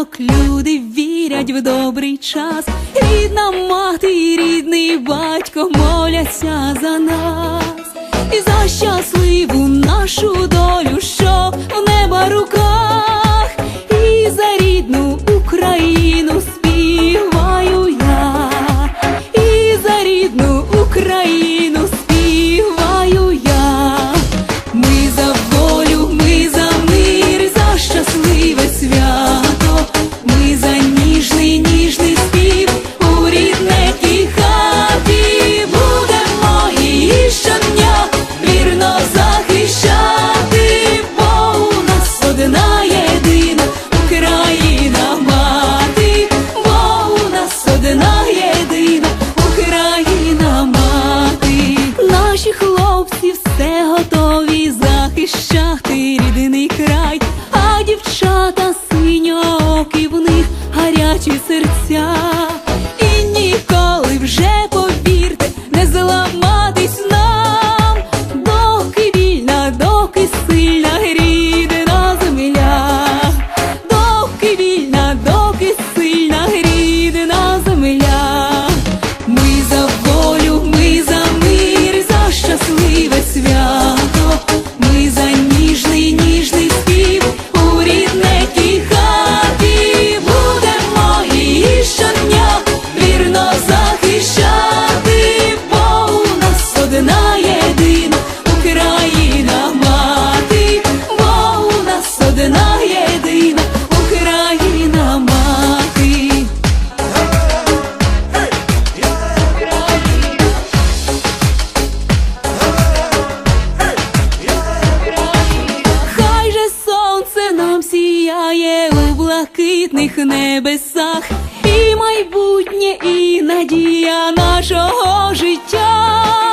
ранок люди вірять в добрий час. Рідна мати, і рідний батько моляться за нас, і за щасливу нашу долю, що в неба рука. It's not. блакитних небесах, і майбутнє, і надія нашого життя.